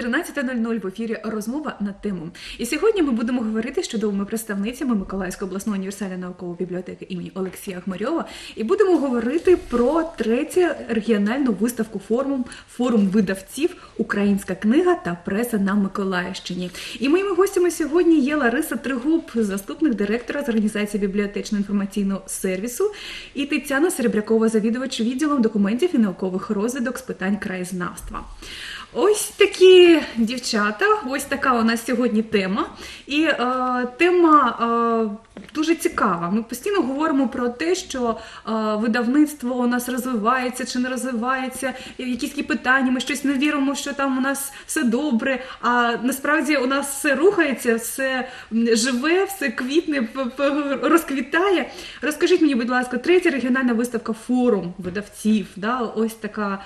Вітаю вас 13.00 в ефірі розмова на тему. І сьогодні ми будемо говорити з чудовими представницями Миколаївської обласної універсальної наукової бібліотеки імені Олексія Хмарьова. І будемо говорити про третю регіональну виставку форум форум видавців Українська книга та преса на Миколаївщині. І моїми гостями сьогодні є Лариса Тригуб, заступник директора з організації бібліотечно-інформаційного сервісу, і Тетяна Серебрякова, завідувач відділом документів і наукових розвідок з питань краєзнавства. Ось такі дівчата, ось така у нас сьогодні тема. І е, тема е, дуже цікава. Ми постійно говоримо про те, що е, видавництво у нас розвивається чи не розвивається, якісь питання, ми щось не віримо, що там у нас все добре. А насправді у нас все рухається, все живе, все квітне, розквітає. Розкажіть мені, будь ласка, третя регіональна виставка форум видавців. Да? Ось така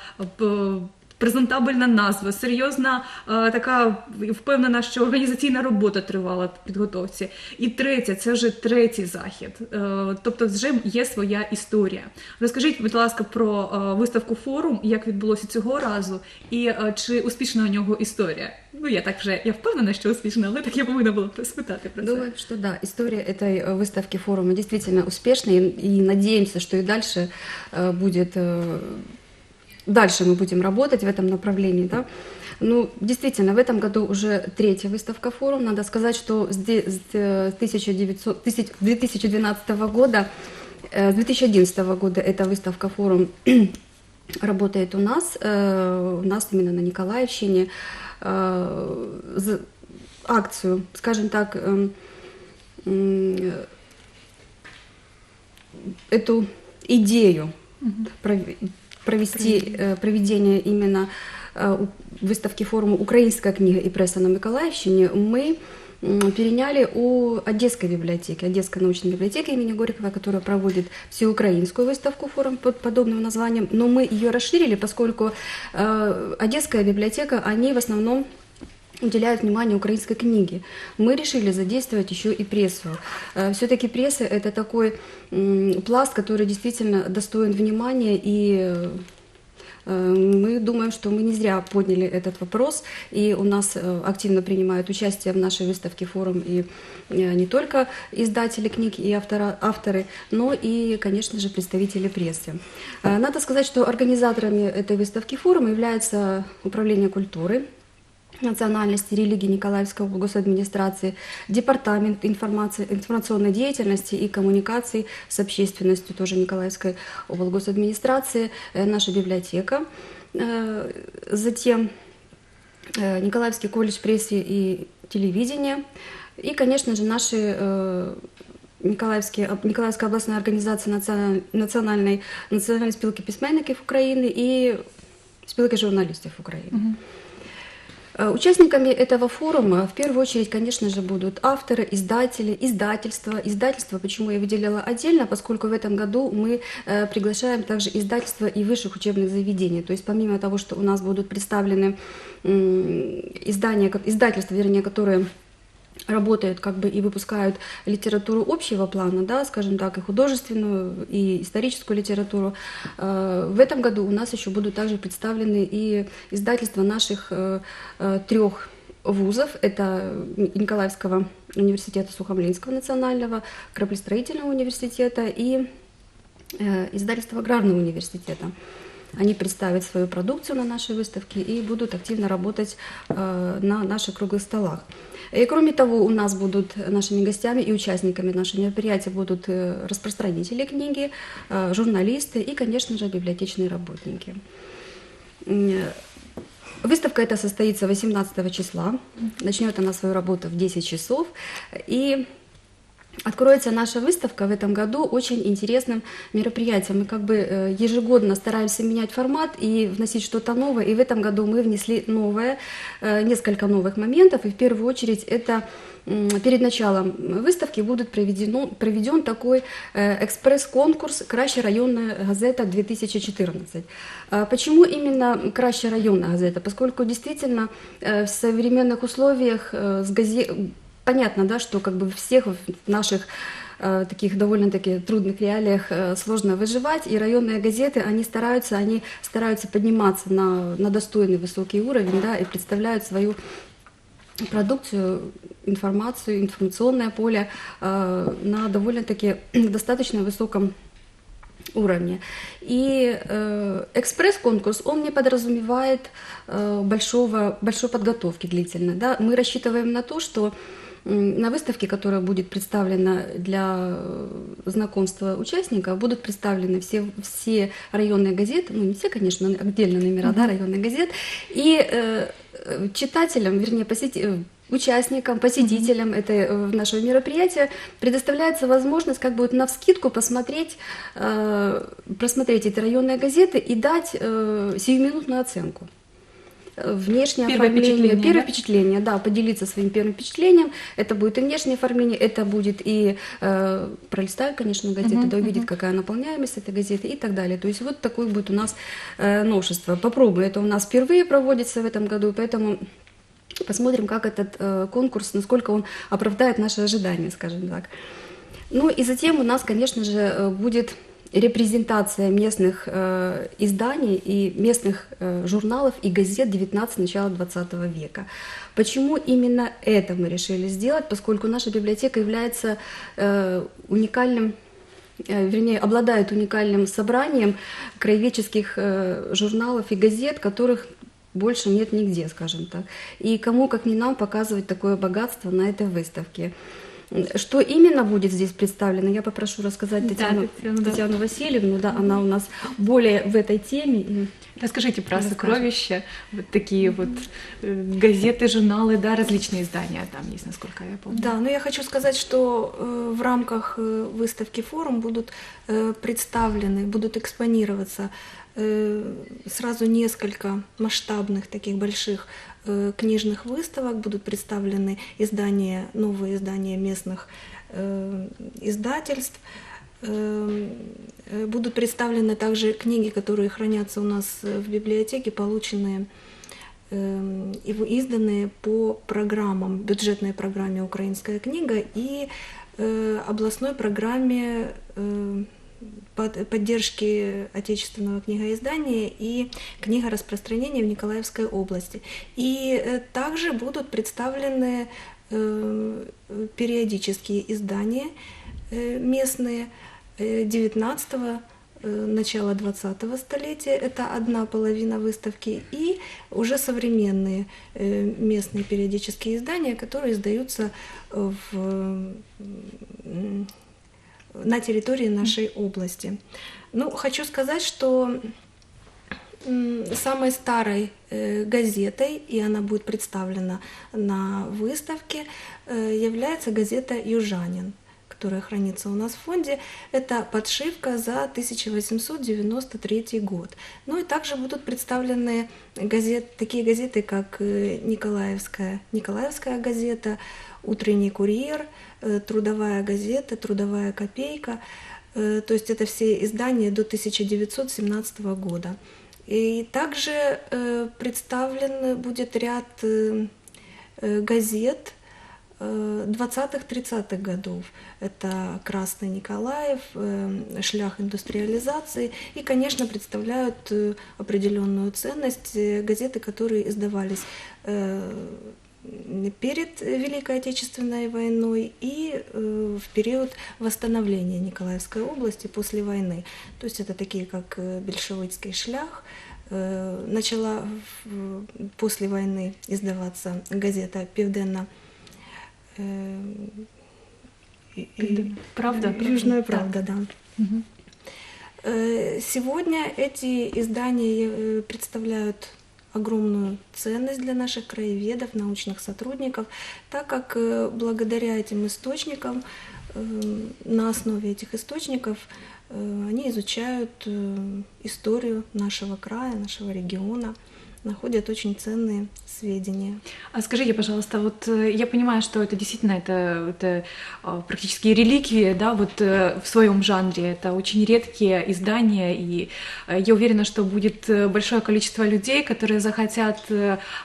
п- презентабельна назва, серйозна е, така впевнена, що організаційна робота тривала в підготовці. І третє, це вже третій захід. Е, тобто, вже є своя історія. Розкажіть, будь ласка, про е, виставку форум, як відбулося цього разу, і е, чи успішна у нього історія? Ну я так вже я впевнена, що успішна, але так я повинна була спитати про це. Думаю, что да, история этой э, выставки форума действительно успешная, и и надеемся, что и дальше э, будет, э, дальше мы будем работать в этом направлении, да. Ну, действительно, в этом году уже третья выставка форум. Надо сказать, что с де- с э, 1900 тысяч- 2012 года, э, с 2011 года эта выставка форум работает у нас, э, у нас именно на Николаевщине. Акцию, скажем так, эм, эту идею провести э, проведение именно э, выставки форума «Украинская книга и пресса на Миколаевщине» мы переняли у Одесской библиотеки, Одесской научной библиотеки имени Горького, которая проводит всеукраинскую выставку форум под подобным названием, но мы ее расширили, поскольку э, Одесская библиотека, они в основном уделяют внимание украинской книге. Мы решили задействовать еще и прессу. Все-таки пресса это такой пласт, который действительно достоин внимания и э, мы думаем, что мы не зря подняли этот вопрос, и у нас э, активно принимают участие в нашей выставке форум и э, не только издатели книг и автора, авторы, но и, конечно же, представители прессы. Э, Надо сказать, что организаторами этой выставки форума является Управление культуры, национальности, религии Николаевской госадминистрации, Департамент информации, информационной деятельности и коммуникаций с общественностью тоже Николаевской облгосадминистрации, э, наша библиотека. Э, Затем э, Николаевский колледж прессы и телевидения. И, конечно же, наши Николаевская областная организация националь- национальной, национальной спилки письменников Украины и спилки журналистов Украины. Э, Участниками этого форума в первую очередь, конечно же, будут авторы, издатели, издательства. Издательства, почему я выделила отдельно, поскольку в этом году мы э, приглашаем также издательства и высших учебных заведений. То есть помимо того, что у нас будут представлены издания, издательства, вернее, которые работают как бы и выпускают литературу общего плана, да, скажем так, и художественную, и историческую литературу. Э, В этом году у нас еще будут также представлены и издательства наших э, э, трех вузов. Это Николаевского университета Сухомлинского национального, Краплестроительного университета и издательство Аграрного университета. Они представят свою продукцию на нашей выставке и будут активно работать э, на наших круглых столах. И кроме того, у нас будут нашими гостями и участниками нашего мероприятия будут э, распространители книги, э, журналисты и, конечно же, библиотечные работники. Выставка эта состоится 18 числа. Начнет она свою работу в 10 часов. И Откроется наша выставка в этом году очень интересным мероприятием. Мы как бы э, ежегодно стараемся менять формат и вносить что-то новое. И в этом году мы внесли новое, э, несколько новых моментов. И в первую очередь это перед началом выставки будет проведено, проведен такой э, экспресс-конкурс «Краща районная газета 2014». А Почему именно «Краща районная газета»? Поскольку действительно в современных условиях с газе- понятно, да, что как бы всех наших э, таких довольно-таки трудных реалиях э, сложно выживать, и районные газеты, они стараются, они стараются подниматься на, на достойный высокий уровень, да, и представляют свою продукцию, информацию, информационное поле э, на довольно-таки достаточно высоком уровне. И э, экспресс-конкурс, он не подразумевает э, большого, большой подготовки длительной. Да? Мы рассчитываем на то, что на выставке, которая будет представлена для э, знакомства участников, будут представлены все, все районные газеты, ну не все, конечно, отдельно номера да, районных газет, и э, э, читателям, вернее, посетителям, участникам, посетителям этой, э, нашего мероприятия предоставляется возможность как бы на вскидку посмотреть, э, просмотреть эти районные газеты и дать э, сиюминутную оценку. Внешнее Первое оформление, впечатление, первое да? впечатление, да, поделиться своим первым впечатлением. Это будет и внешнее оформление, это будет и э, пролистаю, конечно, газеты, Мгм, да, увидеть, мгм. какая наполняемость этой газеты и так далее. То есть вот такое будет у нас э, новшество. Попробуем, это у нас впервые проводится в этом году, поэтому посмотрим, как этот э, конкурс, насколько он оправдает наши ожидания, скажем так. Ну и затем у нас, конечно же, э, будет репрезентация местных э, изданий и местных э, журналов и газет 19 начала 20 века. Почему именно это мы решили сделать? Поскольку наша библиотека является э, уникальным э, вернее, обладает уникальным собранием краеведческих э, журналов и газет, которых больше нет нигде, скажем так. И кому, как не нам, показывать такое богатство на этой выставке. Что именно будет здесь представлено, я попрошу рассказать Да, Татьяну, Татьяну, да. Татьяну Васильевну, да, она у нас более в этой теме. Расскажите про Расскажем. сокровища, вот такие вот э, газеты, журналы, да, различные издания там есть, насколько я помню. Да, но я хочу сказать, что э, в рамках э, выставки форум будут представлены, будут экспонироваться сразу несколько масштабных таких больших книжных выставок, будут представлены издания, новые издания местных э, издательств. Э, э, Будут представлены также книги, которые хранятся у нас э, в библиотеке, полученные и изданные по программам, бюджетной программе «Украинская книга» и э, областной программе э, поддержки отечественного книгоиздания и книгораспространения в Николаевской области. И э, также будут представлены э, периодические издания э, местные э, 19 э, начала 20 столетия, это одна половина выставки, и уже современные местные периодические издания, которые издаются в, на территории нашей области. Ну, хочу сказать, что самой старой э, газетой, и она будет представлена на выставке, э, является газета «Южанин», которая хранится у нас в фонде. Это подшивка за 1893 год. Ну и также будут представлены газет, такие газеты, как э, Николаевская, Николаевская газета, Утренний курьер, э, Трудовая газета, Трудовая копейка. Э, То есть это все издания до 1917 года. И также э, представлен будет ряд газет э, 20-30-х годов. Это Красный Николаев, Шлях индустриализации и, конечно, представляют определенную ценность газеты, которые издавались перед Великой Отечественной войной и э, в период восстановления Николаевской области после войны. То есть это такие, как э, Большевицкий шлях, Э, начала после войны издаваться газета «Південна». э, и- Правда? Южная правда, да. Сегодня эти издания представляют огромную ценность для наших краеведов, научных сотрудников, так как э, благодаря этим источникам, э, на основе этих источников, э, они изучают историю нашего края, нашего региона. Находят очень ценные сведения. А скажите, пожалуйста, вот э, я понимаю, что это действительно это, это а, практически реликвии, да, вот э, в своем жанре. Это очень редкие издания, и э, я уверена, что будет большое количество людей, которые захотят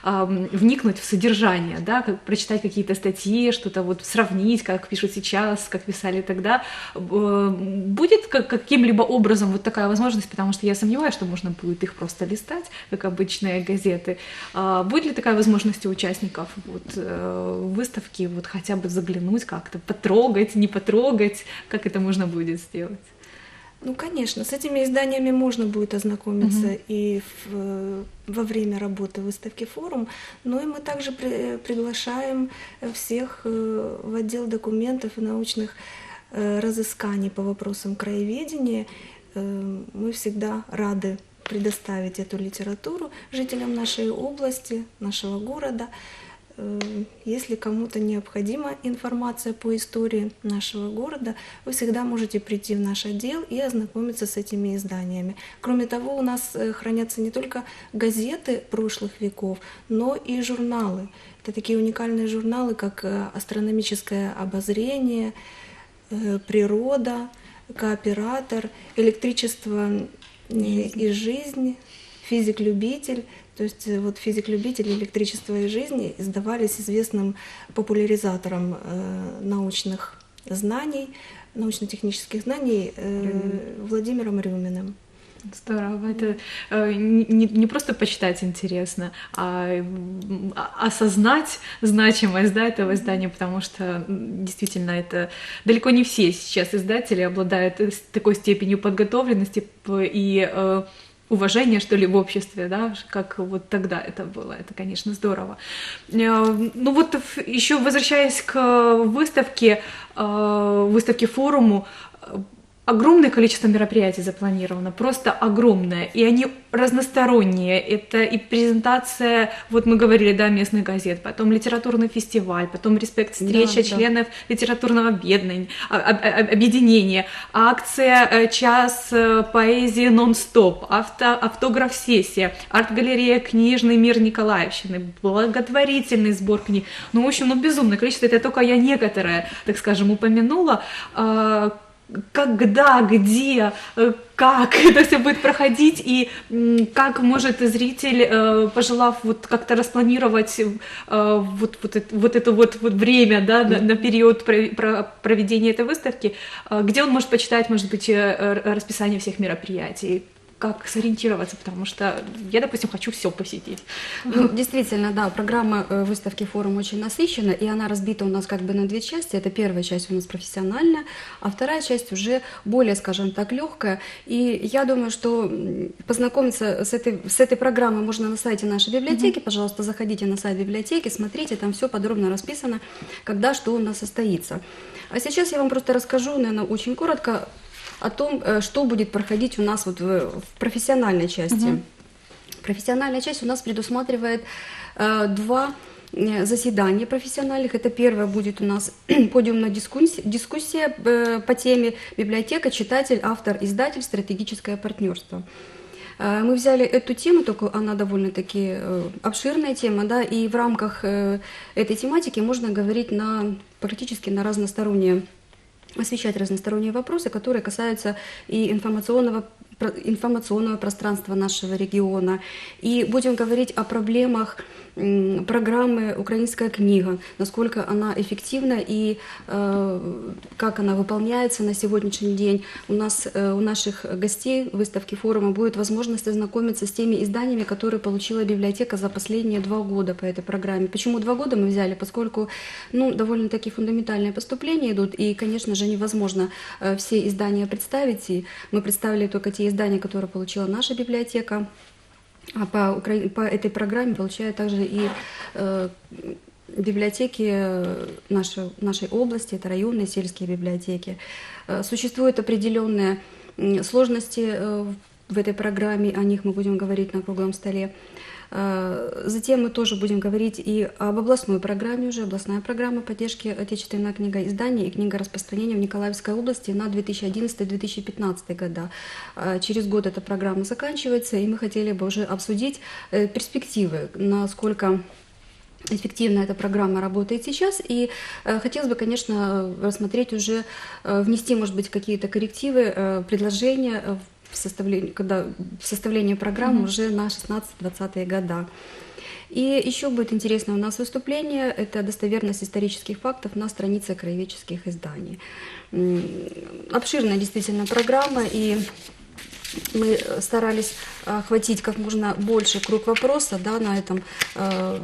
вникнуть в содержание, да, прочитать какие-то статьи, что-то вот сравнить, как пишут сейчас, как писали тогда. Будет как- каким-либо образом вот такая возможность, потому что я сомневаюсь, что можно будет их просто листать, как обычные газеты. А будет ли такая возможность у участников вот, э, выставки вот хотя бы заглянуть как-то, потрогать, не потрогать, как это можно будет сделать? Ну, конечно, с этими изданиями можно будет ознакомиться и в, э, во время работы выставки форум, но и мы также при- приглашаем э, всех э, в отдел документов и научных разысканий по вопросам краеведения. Э, Мы всегда рады предоставить эту литературу жителям нашей области, нашего города. Э, Если кому-то необходима информация по истории нашего города, вы всегда можете прийти в наш отдел и ознакомиться с этими изданиями. Кроме того, у нас э, хранятся не только газеты прошлых веков, но и журналы. Это такие уникальные журналы, как э, «Астрономическое обозрение», «Природа», «Кооператор», «Электричество э, и жизнь», «Физик-любитель». То есть э, вот «Физик-любитель» и «Электричество и жизнь» издавались известным популяризатором э, научных знаний, научно-технических знаний э, Владимиром Рюминым. Здорово. Это э, не, не просто почитать интересно, а а- осознать значимость да, этого издания, потому что действительно это далеко не все сейчас издатели обладают э, такой степенью подготовленности и э, уважения, что ли, в обществе, да, как вот тогда это было. Это, конечно, здорово. Э, Ну вот еще возвращаясь к выставке, э, выставке форуму, э, огромное количество мероприятий запланировано, просто огромное, и они разносторонние. Это и презентация, вот мы говорили, да, местных газет, потом литературный фестиваль, потом респект встреча Да, да. членов литературного объединения, а- а- а- объединения, акция э, «Час э, поэзии нон-стоп», авто, автограф-сессия, арт-галерея «Книжный мир Николаевщины», благотворительный сбор книг. Ну, в общем, ну, безумное количество, это только я некоторое, так скажем, упомянула. Когда, где, э, как. Это все будет проходить и как может зритель, э, пожелав вот как-то распланировать э, вот, вот, это, вот это вот, вот время да, на, на период про- про- проведения этой выставки, где он может почитать, может быть, расписание всех мероприятий, как сориентироваться, потому что я, допустим, хочу все посетить. Ну, действительно, да, программа э, выставки форум очень насыщена, и она разбита у нас как бы на две части. Это первая часть у нас профессиональная, а вторая часть уже более, скажем так, легкая. И я думаю, что познакомиться с этой, с этой программой можно на сайте нашей библиотеки. Пожалуйста, заходите на сайт библиотеки, смотрите, там все подробно расписано, когда что у нас состоится. А сейчас я вам просто расскажу, наверное, очень коротко о том, э, что будет проходить у нас вот в, в профессиональной части. Профессиональная часть у нас предусматривает э, два э, заседания профессиональных. Это первое будет у нас подиумная дискуссия, дискуссия э, по теме библиотека, читатель, автор, издатель, стратегическое партнерство. Э, Мы взяли эту тему, только она довольно-таки обширная тема, да, и в рамках этой тематики можно говорить на практически на разносторонние освещать разносторонние вопросы, которые касаются и информационного информационного пространства нашего региона. И будем говорить о проблемах программы «Украинская книга», насколько она эффективна и э, как она выполняется на сегодняшний день. У нас, э, у наших гостей выставки форума будет возможность ознакомиться с теми изданиями, которые получила библиотека за последние два года по этой программе. Почему два года мы взяли? Поскольку ну, довольно-таки фундаментальные поступления идут, и, конечно же, невозможно э, все издания представить. И мы представили только те издания, которые получила наша библиотека. А по, укра- по этой программе получают также и э, библиотеки э, нашей, нашей области, это районные сельские библиотеки. Э, Существуют определенные сложности э, в этой программе, о них мы будем говорить на круглом столе. Затем мы тоже будем говорить и об областной программе уже, областная программа поддержки отечественного книгоиздания и книгораспространения в Николаевской области на 2011-2015 года. Э, Через год эта программа заканчивается, и мы хотели бы уже обсудить э, перспективы, насколько эффективно эта программа работает сейчас. И э, хотелось бы, конечно, рассмотреть уже, э, внести, может быть, какие-то коррективы, э, предложения э, в составлении, когда, в составлении программы уже на 16-20 года. И еще будет интересно у нас выступление, это достоверность исторических фактов на странице краеведческих изданий. Обширная действительно программа, и мы старались э, охватить как можно больше круг вопроса да, на этом э,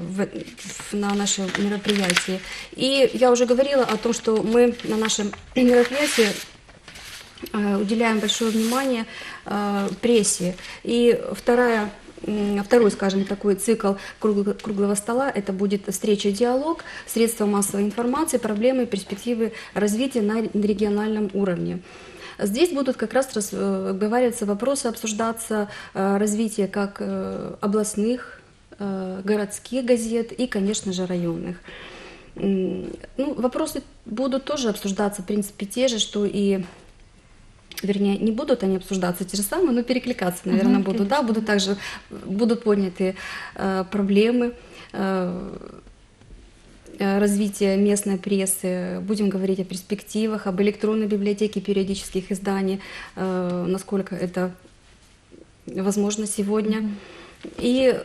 на нашем мероприятии. И я уже говорила о том, что мы на нашем мероприятии э, уделяем большое внимание э, прессе. И вторая Второй, скажем, такой цикл круглого, стола – это будет встреча-диалог, средства массовой информации, проблемы перспективы развития на региональном уровне. Здесь будут как раз рас- э, обговариваться вопросы, обсуждаться э, развитие как областных, городских газет и, конечно же, районных. Ну, вопросы будут тоже обсуждаться, в принципе, те же, что и вернее, не будут они обсуждаться те же самые, но перекликаться, наверное, Мгм, будут, да, будут также, будут подняты э, проблемы э, э, развития местной прессы, будем говорить о перспективах, об электронной библиотеке периодических изданий, э, насколько это возможно сегодня. И м,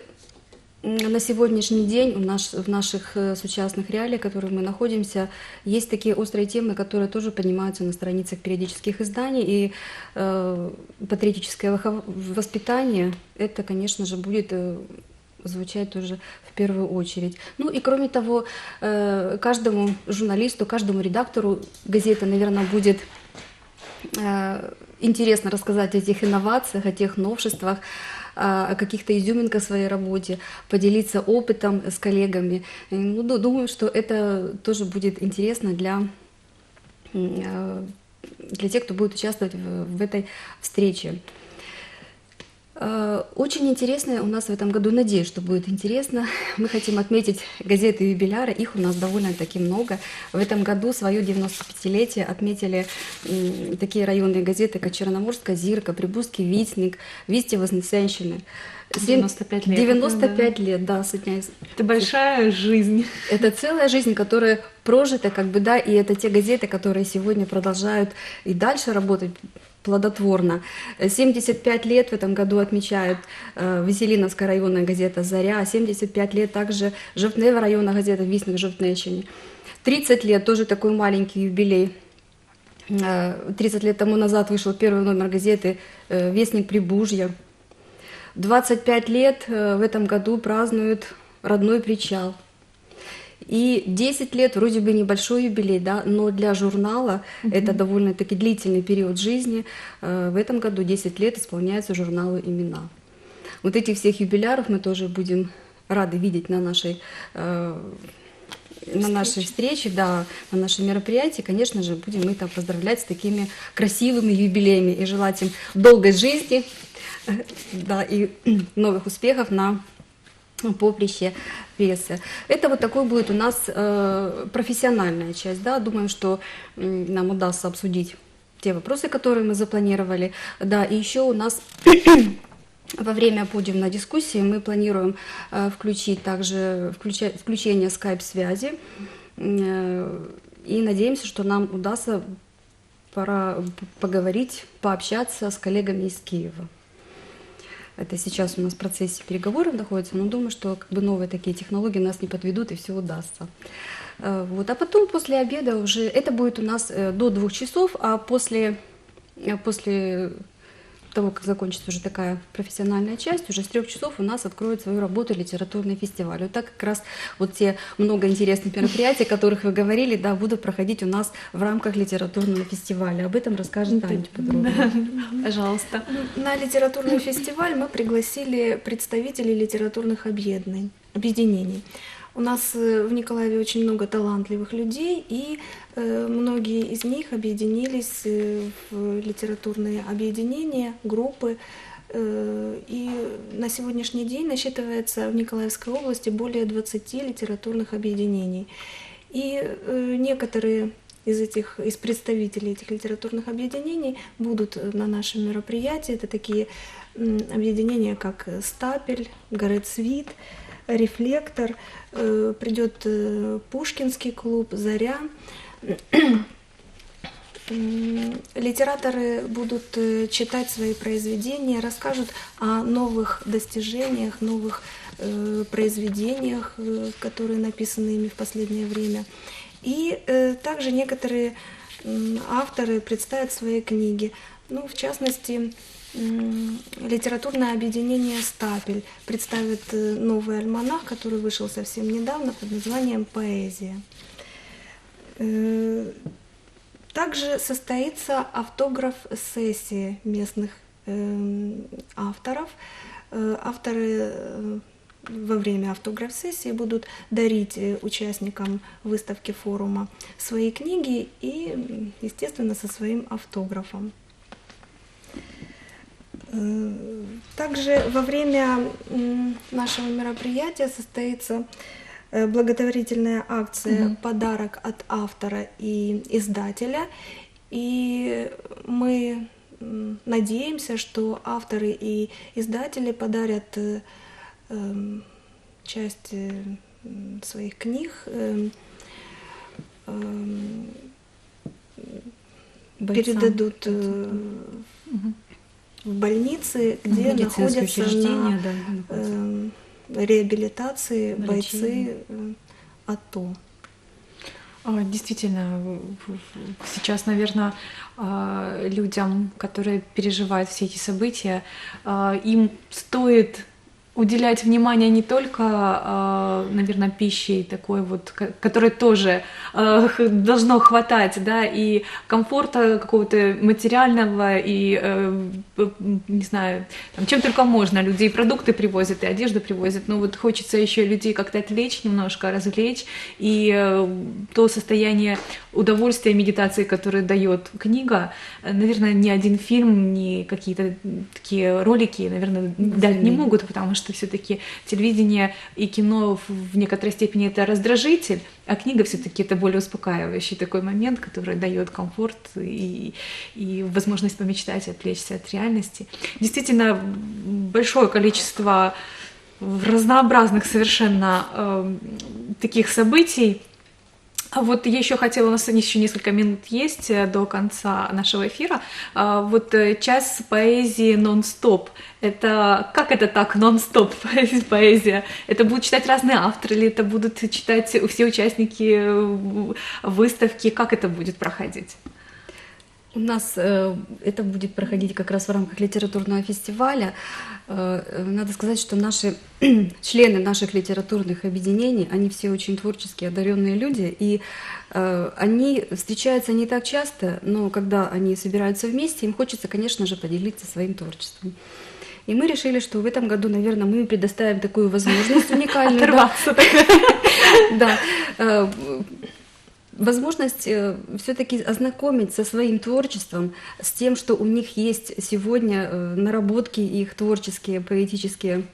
на сегодняшний день в, наш, в наших э, сучасных реалиях, в которых мы находимся, есть такие острые темы, которые тоже поднимаются на страницах периодических изданий. И э, патриотическое воспитание, это, конечно же, будет э, звучать тоже в первую очередь. Ну и кроме того, э, каждому журналисту, каждому редактору газеты, наверное, будет э, интересно рассказать о тех инновациях, о тех новшествах, о каких-то изюминках в своей работе, поделиться опытом с коллегами. Ну, ду- думаю, что это тоже будет интересно для, э, для тех, кто будет участвовать в, в этой встрече. Э, Очень интересно у нас в этом году, надеюсь, что будет интересно. Мы хотим отметить газеты юбиляра, их у нас довольно-таки много. В этом году свое 95-летие отметили такие районные газеты, как Черноморская, Зирка, Прибузский, Вестник, Вести Вознесенщины. Сем- 95 лет. 95 лет, да, со дня из- Это большая жизнь. это целая жизнь, которая прожита, как бы, да, и это те газеты, которые сегодня продолжают и дальше работать плодотворно. Э, 75 лет в этом году отмечают э, Веселиновская районная газета «Заря», 75 лет также Жовтнева районная газета «Вестник Жовтнещины». 30 лет, тоже такой маленький юбилей. Э, 30 лет тому назад вышел первый номер газеты э, «Вестник Прибужья». 25 лет э, в этом году празднуют родной причал. И 10 лет вроде бы небольшой юбилей, да, но для журнала это довольно-таки длительный период жизни. Э, В этом году 10 лет исполняется журналу имена. Вот этих всех юбиляров мы тоже будем рады видеть на нашей э, на нашей встрече, да, на нашем мероприятии, конечно же, будем мы там поздравлять с такими красивыми юбилеями и желать им долгой жизни, э, да, и новых успехов на поприще прессы. Это вот такой будет у нас э, профессиональная часть, да, думаю, что м, нам удастся обсудить те вопросы, которые мы запланировали, да, и еще у нас во время подиумной дискуссии мы планируем э, включить также включа- включение скайп-связи э, и надеемся, что нам удастся пора поговорить, пообщаться с коллегами из Киева. Это сейчас у нас в процессе переговоров находится, но думаю, что как бы новые такие технологии нас не подведут и все удастся. Э, Вот. А потом после обеда уже, это будет у нас э, до двух часов, а после, э, после того, как закончится уже такая профессиональная часть, уже с трех часов у нас откроет свою работу литературный фестиваль. Вот так как раз вот те много интересных мероприятий, о которых вы говорили, да, будут проходить у нас в рамках литературного фестиваля. Об этом расскажет Таня подробнее. Пожалуйста. На литературный фестиваль мы пригласили представителей литературных объединений. У нас э, в Николаеве очень много талантливых людей, и э, многие из них объединились э, в литературные объединения, группы, И на сегодняшний день насчитывается в Николаевской области более 20 литературных объединений. И некоторые из этих, из представителей этих литературных объединений будут на нашем мероприятии. Это такие объединения, как Стапель, Горецвит, Рефлектор, э, придет э, Пушкинский клуб, Заря. Литераторы будут э, читать свои произведения, расскажут о новых достижениях, новых произведениях, которые написаны ими в последнее время. И также некоторые авторы представят свои книги. Ну, в частности, литературное объединение «Стапель» представит э, новый альманах, который вышел совсем недавно под названием «Поэзия». Э, Также состоится автограф-сессия местных эм, авторов. Э, Авторы во время автограф-сессии будут дарить участникам выставки форума свои книги и, естественно, со своим автографом. Э, Также во время нашего мероприятия состоится э, благотворительная акция Мгм. «Подарок от автора и издателя». И мы надеемся, что авторы и издатели подарят э, эм, часть своих книг эм, эм, передадут Мгм. В больницы, где находятся учреждения, на да, эм, реабилитации Врачи. бойцы э, АТО. А, Действительно, сейчас, наверное, людям, которые переживают все эти события, а, им стоит уделять внимание не только, наверное, пище такой вот, ко- которой тоже а, должно хватать, да, и комфорта какого-то материального, и, э, не знаю, там, чем только можно. Люди и продукты привозят, и одежду привозят, но вот хочется еще людей как-то отвлечь немножко, развлечь, и э, то состояние удовольствия медитации, которое дает книга, э, наверное, ни один фильм, ни какие-то такие ролики, наверное, дать не могут, потому что все-таки телевидение и кино в- некоторой степени это раздражитель, а книга все-таки это более успокаивающий такой момент, который дает комфорт и, и возможность помечтать, отвлечься от реальности. Действительно, большое количество разнообразных совершенно э, таких событий. А вот я еще хотела, у нас еще несколько минут есть э, до конца нашего эфира. А, Вот э, час поэзии нон-стоп. Это как это так нон-стоп поэзия? Это будут читать разные авторы или это будут читать все участники э, выставки? Как это будет проходить? У нас э, это будет проходить как раз в рамках литературного фестиваля. Э, э, надо сказать, что наши члены наших литературных объединений, они все очень творческие, одаренные люди, и э, они встречаются не так часто, но когда они собираются вместе, им хочется, конечно же, поделиться своим творчеством. И мы решили, что в этом году, наверное, мы им предоставим такую возможность уникальную. да, Оторваться так. да, э, возможность все-таки ознакомить со своим творчеством, с тем, что у них есть сегодня э, наработки их творческие, поэтические,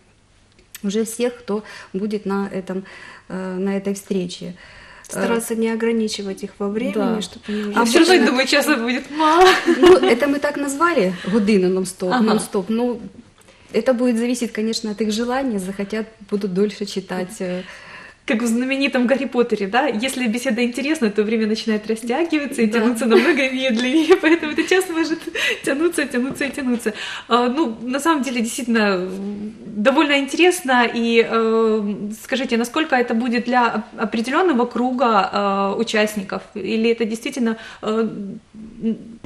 уже всех, кто будет на, этом, э, на этой встрече. Стараться не ограничивать их во времени, да. чтобы они уже... А все равно, Обычно- думаю, часа будет мало. Ну, это мы так назвали, година нон-стоп, Ага. нон-стоп. Ну, это будет зависеть, конечно, от их желания, захотят, будут дольше читать. Как в знаменитом Гарри Поттере, да? Если беседа интересна, то время начинает растягиваться и Да. тянуться намного медленнее, поэтому этот час может тянуться, тянуться и тянуться. А, Ну, на самом деле, действительно, довольно интересно. И э, скажите, насколько это будет для оп- определенного круга э, участников? Или это действительно... э,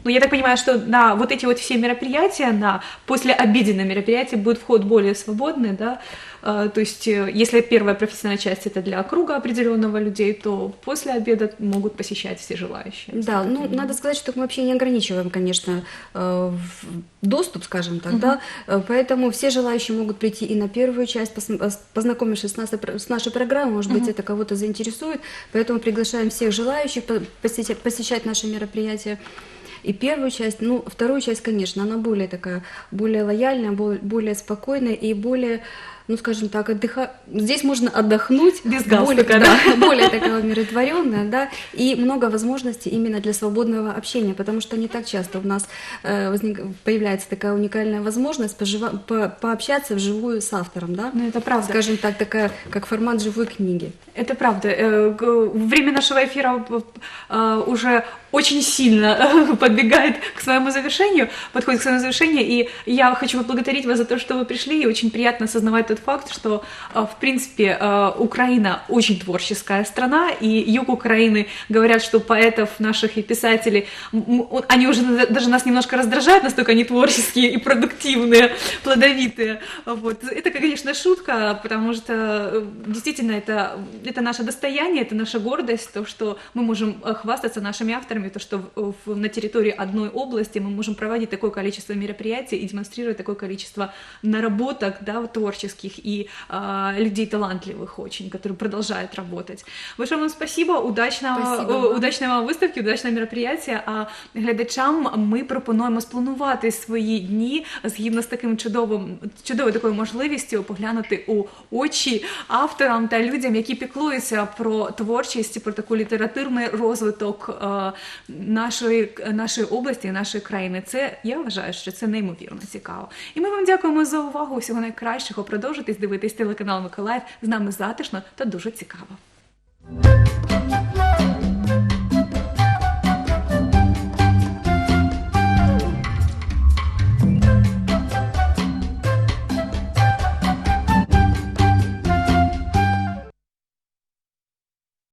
Ну, я так понимаю, что на вот эти вот все мероприятия, на послеобеденные мероприятия будет вход более свободный, да? А, То есть, э, если первая профессиональная часть это для круга определенного людей, то после обеда могут посещать все желающие. Да, ну надо сказать, что мы вообще не ограничиваем, конечно, э, доступ, скажем так, да, Э, поэтому все желающие могут прийти и на первую часть, познакомившись с нашей, про- с нашей программой, может быть, это кого-то заинтересует, поэтому приглашаем всех желающих по- посещать, посещать наши мероприятия. и первую часть, ну, вторую часть, конечно, она более такая, более лояльная, бо- более спокойная и более, ну, скажем так, отдыха... Здесь можно отдохнуть. Без более, галстука, да, более такая умиротворенная, да, и много возможностей именно для свободного общения, потому что не так часто у нас э, возник- появляется такая уникальная возможность пожива- по- пообщаться вживую с автором, да, Ну, это правда. скажем так, такая, как формат живой книги. Это правда. Э, Время нашего эфира э, уже очень сильно подбегает к своему завершению, подходит к своему завершению, и я хочу поблагодарить вас за то, что вы пришли, и очень приятно осознавать тот факт, что, э, в принципе, э, Украина очень творческая страна, и юг Украины, говорят, что поэтов наших и писателей, они уже даже нас немножко раздражают, настолько они творческие и продуктивные, плодовитые. Вот. Это, конечно, шутка, потому что э, действительно это, это наше достояние, это наша гордость, то, что мы можем хвастаться нашими авторами, то, что в- на территории одной области мы можем проводить такое количество мероприятий и демонстрировать такое количество наработок да, вот творческих и а, людей талантливых очень, которые продолжают работать. Большое вам спасибо, удачного, Спасибо э, вам. удачної вам виставки, удачного мероприятия. А глядачам ми пропонуємо спланувати свої дні згідно з таким чудовим, чудовою такою можливістю поглянути у очі авторам та людям, які піклуються про творчість, і про таку літературний розвиток е, нашої, нашої області, і нашої країни. Це я вважаю, що це неймовірно цікаво. І ми вам дякуємо за увагу. Всього найкращого. продовжитись дивитись телеканал Миколаїв. З нами затишно та дуже цікаво.